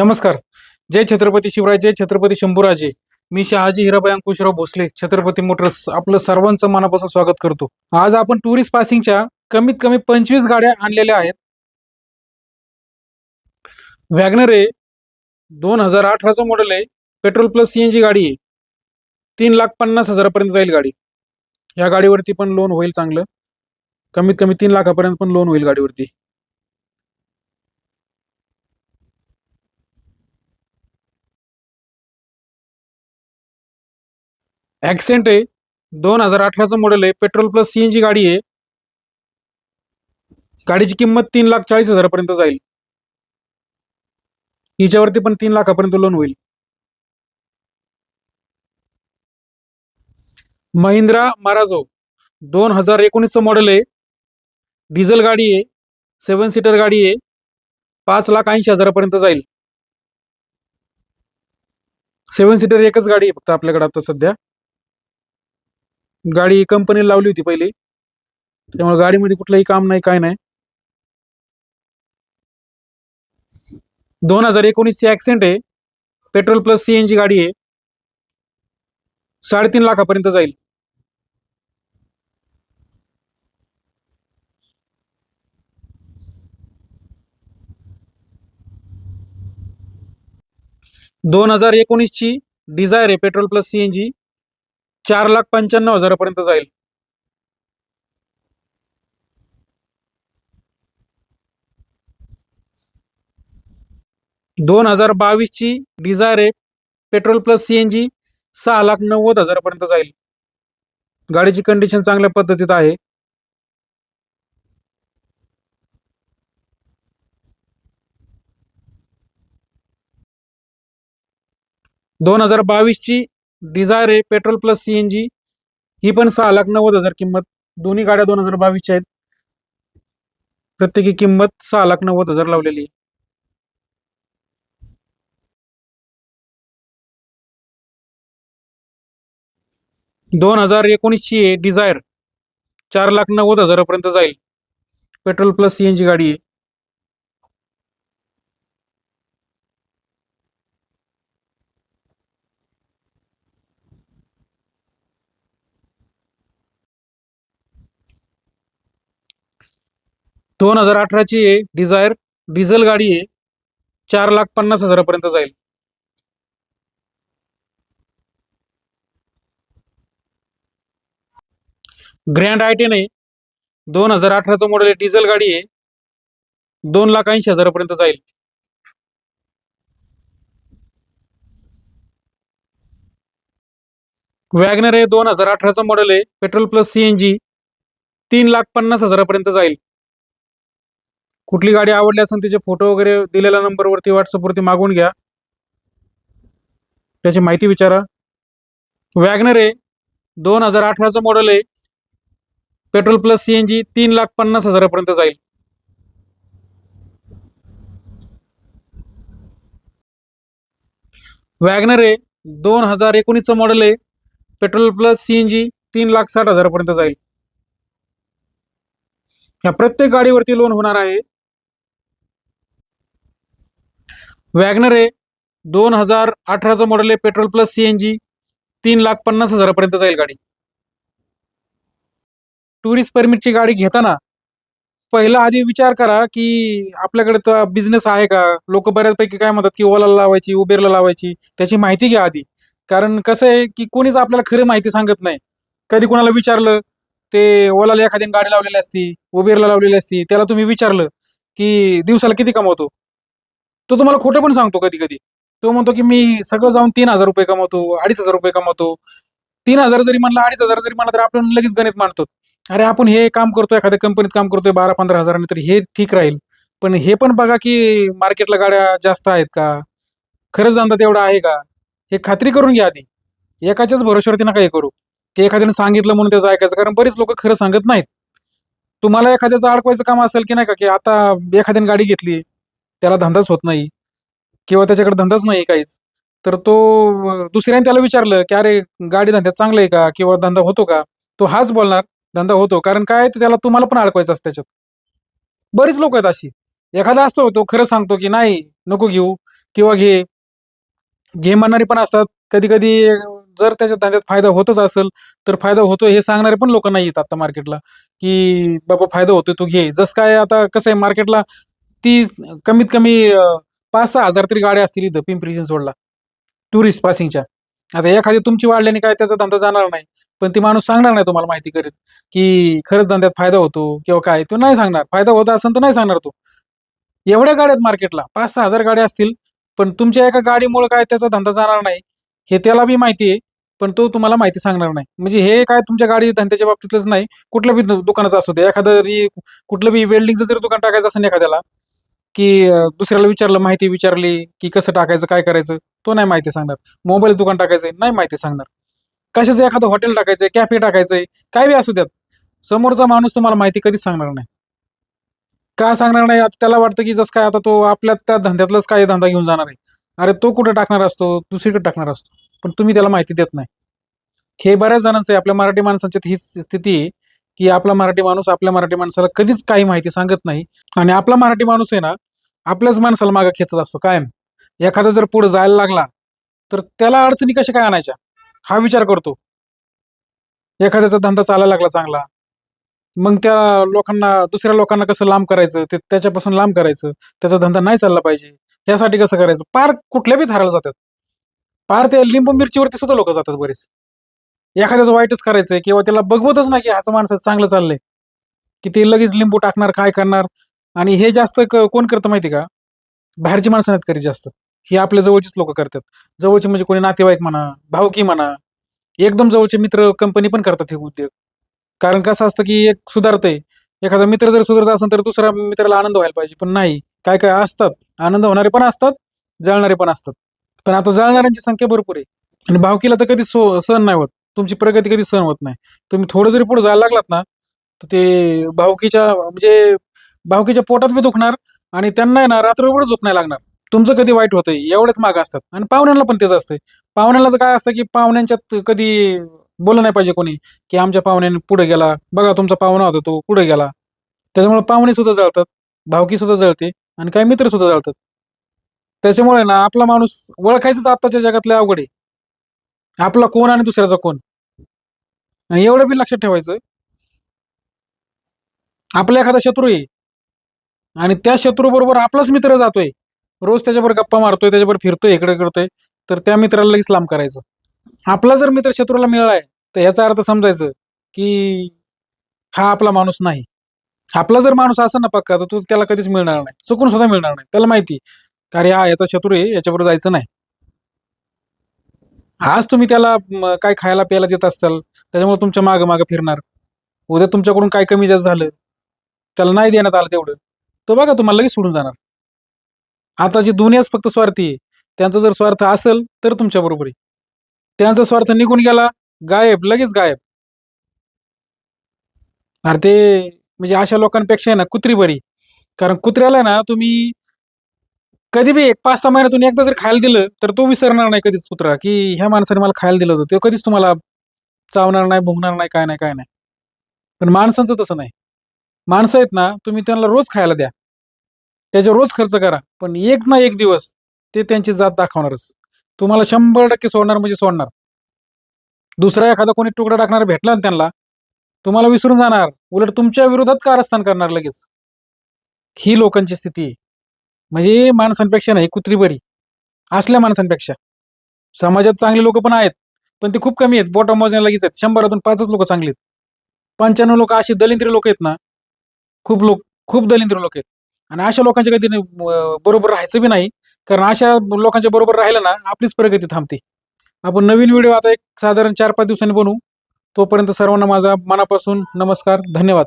नमस्कार. जय छत्रपती शिवराय जय छत्रपती शंभूराजे. मी शहाजी हिराबाई अंकुशराव भोसले छत्रपती मोटर्स आपलं सर्वांचं मनापासून स्वागत करतो. आज आपण टुरिस्ट पासिंगच्या कमीत कमी पंचवीस गाड्या आणलेल्या आहेत. वॅगनर आहे दोन हजार अठराचं मॉडेल आहे पेट्रोल प्लस सीएनजी गाडी आहे तीन लाख पन्नास हजारापर्यंत जाईल गाडी. या गाडीवरती पण लोन होईल चांगलं. कमीत कमी तीन लाखापर्यंत पण लोन होईल गाडीवरती. ॲक्सेंट आहे. दोन हजार अठराचं मॉडेल आहे. पेट्रोल प्लस सीएनजी गाडी आहे. गाडीची किंमत तीन लाख चाळीस हजारापर्यंत जाईल. हिच्यावरती पण तीन लाखापर्यंत लोन होईल. महिंद्रा माराजो. दोन हजार एकोणीसचं मॉडेल आहे. डिझेल गाडी आहे. सेवन सीटर गाडी आहे. पाच लाख ऐंशी हजारापर्यंत जाईल. सेवन सीटर एकच गाडी आहे फक्त आपल्याकडे आता सध्या. गाडी कंपनीला लावली होती पहिली. त्यामुळे गाडीमध्ये कुठलंही काम नाही काय नाही. दोन हजार एकोणीसची ॲक्सेंट आहे. पेट्रोल प्लस सीएनजी गाडी आहे. साडेतीन लाखापर्यंत जाईल. दोन हजार एकोणीसची डिझायर आहे पेट्रोल प्लस सीएनजी चार लाख पंच्याण्णव हजारापर्यंत जाईल. दोन हजार बावीसची डिझायर आहे. पेट्रोल प्लस सीएनजी सहा लाख नव्वद हजारापर्यंत जाईल. गाडीची कंडिशन चांगल्या पद्धतीत आहे. दोन हजार बावीसची डिझायर आहे पेट्रोल प्लस सीएनजी ही पण सहा लाख नव्वद हजार किंमत. दोन्ही गाड्या दोन हजार बावीसच्या आहेत. प्रत्येकी किंमत सहा लाख नव्वद हजार लावलेली आहे. दोन हजार एकोणीसची आहे डिझायर. चार लाख नव्वद हजारापर्यंत जाईल. पेट्रोल प्लस सीएनजी गाडी आहे. दोन हजार अठराची आहे. डिझायर डिझेल गाडी आहे. चार लाख पन्नास हजारापर्यंत जाईल. ग्रँड आय टेन आहे. दोन हजार अठराचं मॉडेल आहे. डिझेल गाडी आहे. दोन लाख ऐंशी हजारापर्यंत जाईल. वॅगनर आहे. दोन हजार अठराचं मॉडेल आहे. पेट्रोल प्लस सीएनजी तीन लाख पन्नास हजारापर्यंत जाईल. कुठली गाडी आवडली असेल तिचे फोटो वगैरे दिलेल्या नंबरवरती व्हॉट्सअपवरती मागून घ्या. त्याची माहिती विचारा. वॅगनर आहे. दोन हजार अठराचं मॉडेल आहे. पेट्रोल प्लस सी एनजी तीन लाख पन्नास हजारापर्यंत जाईल. वॅगनर आहे. दोन हजार एकोणीसचं मॉडेल आहे. पेट्रोल प्लस सी एनजी तीन लाख साठ हजारापर्यंत जाईल. या प्रत्येक गाडीवरती लोन होणार आहे. वॅगनर आहे दोन हजार अठराचं मॉडेल आहे. पेट्रोल प्लस सी एनजी तीन लाख पन्नास हजारापर्यंत जाईल गाडी. टुरिस्ट परमिटची गाडी घेताना पहिला आधी विचार करा की आपल्याकडे तर बिझनेस आहे का? लोक बऱ्याचपैकी काय म्हणतात की ओलाला लावायची उबेरला लावायची त्याची माहिती घ्या आधी. कारण कसं आहे की कोणीच आपल्याला खरी माहिती सांगत नाही. कधी कोणाला विचारलं ते ओलाला एखाद्याने गाडी लावलेली असती उबेरला लावलेली असती त्याला तुम्ही विचारलं की दिवसाला किती कमवतो? तो तुम्हाला खोटं पण सांगतो कधी कधी. तो म्हणतो की मी सगळं जाऊन तीन हजार रुपये कमवतो अडीच हजार रुपये कमवतो. तीन हजार जरी म्हणला अडीच हजार जरी म्हणला तर आपण लगेच गणित मांडतो. अरे आपण हे काम करतोय एखाद्या कंपनीत काम करतोय बारा पंधरा हजाराने तर हे ठीक राहील. पण हे पण बघा की मार्केटला गाड्या जास्त आहेत का? खरंच धंदा तेवढा आहे का? हे खात्री करून घ्या आधी. एकाच्याच भरोश्यावरती नका हे करू. की एखाद्याने सांगितलं म्हणून त्याचं ऐकायचं कारण बरीच लोक खरं सांगत नाहीत. तुम्हाला एखाद्याचं अडकवायचं काम असेल की नाही का की आता एखाद्याने गाडी घेतली त्याला धंदाच होत नाही किंवा त्याच्याकडे धंदाच नाही काहीच. तर तो दुसऱ्याने त्याला विचारलं की अरे गाडी धंद्यात चांगलं आहे का? किंवा धंदा होतो का? तो हाच बोलणार धंदा होतो. कारण काय त्याला तुम्हाला पण अडकवायचं असतं त्याच्यात. बरीच लोक आहेत अशी. एखादा असतो तो खरं सांगतो की नाही नको घेऊ किंवा घे. घे म्हणणारे पण असतात. कधी कधी जर त्याच्या धंद्यात फायदा होतच असेल तर फायदा होतो हे सांगणारे पण लोक नाही येत आता मार्केटला की बाबा फायदा होतोय तू घे. जसं काय आता कसं आहे मार्केटला ती कमीत कमी पाच सहा हजार तरी गाड्या असतील इथं पिंपरी चिंचवडला. टुरिस्ट पासिंगच्या आता एखादी तुमची वाढल्याने काय त्याचा धंदा जाणार नाही. पण ती माणूस सांगणार नाही तुम्हाला माहिती करीत की खरंच धंद्यात फायदा होतो किंवा काय तो नाही सांगणार. फायदा होत असेल तर नाही सांगणार तो. एवढ्या गाड्या आहेत मार्केटला पाच सहा हजार गाड्या असतील पण तुमच्या एका गाडीमुळे काय त्याचा धंदा जाणार नाही हे त्याला बी माहिती आहे पण तो तुम्हाला माहिती सांगणार नाही. म्हणजे हे काय तुमच्या गाडी धंद्याच्या बाबतीतच नाही. कुठलं बी दुकानाचं असू दे. एखादं कुठलं बी वेल्डिंगचं जरी दुकान टाकायचं असेल एखाद्याला की अं, दुसऱ्याला विचारलं माहिती विचारली की कसं टाकायचं काय करायचं? तो नाही माहिती सांगणार. मोबाईल दुकान टाकायचंय नाही माहिती सांगणार. कशाचं एखादं हॉटेल टाकायचंय कॅफे टाकायचंय काय बी असू द्यात. समोरचा माणूस तुम्हाला माहिती कधीच सांगणार नाही. का सांगणार नाही? आता त्याला वाटतं की जसं काय आता तो आपल्या त्या धंद्यातलाच काय धंदा घेऊन जाणार आहे. अरे तो कुठं टाकणार असतो? दुसरीकडे टाकणार असतो. पण तुम्ही त्याला माहिती देत नाही. हे बऱ्याच जणांचं आहे. आपल्या मराठी माणसांची हीच स्थिती आहे. की आपला मराठी माणूस आपल्या मराठी माणसाला कधीच काही माहिती सांगत नाही. आणि आपला मराठी माणूस आहे ना आपल्याच माणसाला मागं खेचत असतो. कायम. एखादा जर पुढे जायला लागला तर त्याला अडचणी कशा काय आणायच्या? हा विचार करतो. एखाद्याचा धंदा चालायला लागला चांगला मग त्या लोकांना दुसऱ्या लोकांना कसं लांब करायचं? ते त्याच्यापासून लांब करायचं. त्याचा धंदा नाही चालला पाहिजे. यासाठी कसं करायचं? पार कुठल्या बी धाराला जातात. पार ते लिंबू मिरचीवरती सुद्धा लोक जातात बरेच. एखाद्याचं वाईटच करायचंय किंवा त्याला बघवतच नाही की ह्याचं माणसाचं चांगलं चाललंय. की ते लगेच लिंबू टाकणार काय करणार? आणि हे जास्त क- कोण करतं माहिती का? बाहेरची माणसं नाहीत करीत जास्त. हे आपल्या जवळचीच लोक करतात. जवळचे म्हणजे कोणी नातेवाईक म्हणा भाऊकी म्हणा एकदम जवळचे मित्र कंपनी पण करतात हे उद्योग. कारण कसं असतं की एक सुधारतंय. एखादा मित्र जर सुधारत असेल तर दुसऱ्या मित्राला आनंद व्हायला पाहिजे. पण नाही. काय काय असतात. आनंद होणारे पण असतात जळणारे पण असतात. पण आता जळणाऱ्यांची संख्या भरपूर आहे. आणि भावकीला तर कधी सो सहन नाही होत. तुमची प्रगती कधी सहन होत नाही. तुम्ही थोडं जरी पुढे जायला लागलात ना तर ते भावकीच्या म्हणजे भावकीच्या पोटात बी दुखणार आणि त्यांना आहे ना रात्रभर झोप नाही लागणार. तुमचं कधी वाईट होतंय एवढेच माग असतात. आणि पाहुण्यांना पण तेच असतंय. पाहुण्याला तर काय असतं की पाहुण्यांच्यात कधी बोललं नाही पाहिजे कोणी की आमच्या पाहुण्याने पुढे गेला. बघा तुमचा पाहुणा होता तो पुढे गेला. त्याच्यामुळे पाहुणे सुद्धा जळतात भावकी सुद्धा जळते आणि काही मित्र सुद्धा जळतात. त्याच्यामुळे ना आपला माणूस ओळखायचंच आत्ताच्या जगातल्या अवघड आहे. आपला कोण आणि दुसऱ्याचा कोण? आणि एवढं बी लक्षात ठेवायचं आपला एखादा शत्रू आहे. आणि त्या शत्रू बरोबर आपलाच मित्र जातोय. रोज त्याच्याबरोबर गप्पा मारतोय त्याच्यावर फिरतोय इकडे करतोय. तर त्या मित्राला लगेच लांब करायचं. आपला जर मित्र शत्रूला मिळालाय तर ह्याचा अर्थ समजायचं की हा आपला माणूस नाही. आपला जर माणूस असा ना पक्का तर तो त्याला कधीच मिळणार नाही. चुकून सुद्धा मिळणार नाही. त्याला माहिती का रे हा याचा शत्रू आहे याच्याबरोबर जायचं नाही. आज तुम्ही त्याला म, काय खायला प्यायला देत असताल त्याच्यामुळे तुमच्या मागं मागं फिरणार. उद्या तुमच्याकडून काय कमी जास्त झालं त्याला नाही देण्यात आलं तेवढं. तो बघा तुम्हाला लगेच सोडून जाणार. आता जी दुनियाच फक्त स्वार्थी आहे त्यांचा जर स्वार्थ असेल तर तुमच्या बरोबर आहे. त्यांचा स्वार्थ निघून गेला गायब लगेच गायब. अरे ते म्हणजे अशा लोकांपेक्षा आहे ना कुत्री बरी. कारण कुत्र्याला ना तुम्ही कधी बी एक पाच सहा महिन्यातून एकदा जर खायला दिलं तर तो विसरणार नाही कधीच कुत्रा की ह्या माणसाने मला खायला दिलं होतं. ते कधीच तुम्हाला चावणार नाही भोगणार नाही काय नाही काय नाही. पण माणसांचं तसं नाही. माणसं आहेत ना तुम्ही त्यांना रोज खायला द्या. त्याच्यावर रोज खर्च करा पण एक ना एक दिवस ते त्यांची जात दाखवणारच. तुम्हाला शंभर टक्के सोडणार म्हणजे सोडणार. दुसरा एखादा कोणी तुकडा टाकणार भेटला ना त्यांना तुम्हाला विसरून जाणार. उलट तुमच्या विरोधात कारस्थान करणार लगेच. ही लोकांची स्थिती आहे. म्हणजे माणसांपेक्षा नाही कुत्री बरी असल्या माणसांपेक्षा. समाजात चांगले लोक पण आहेत पण ते खूप कमी आहेत. बोटा मोजण्या लगेच आहेत. शंभरातून पाचच लोक चांगले आहेत. पंच्याण्णव लोक अशी दलिंद्री लोक आहेत ना खूप लोक खूप दलिंद्री लोक आहेत. आणि अशा लोकांच्या कधी नाही, बरोबर राहायचं बी नाही. कारण अशा लोकांच्या बरोबर राहिलं ना आपलीच प्रगती थांबते. आपण नवीन व्हिडिओ आता एक साधारण चार पाच दिवसांनी बनवू. तोपर्यंत सर्वांना माझा मनापासून नमस्कार धन्यवाद.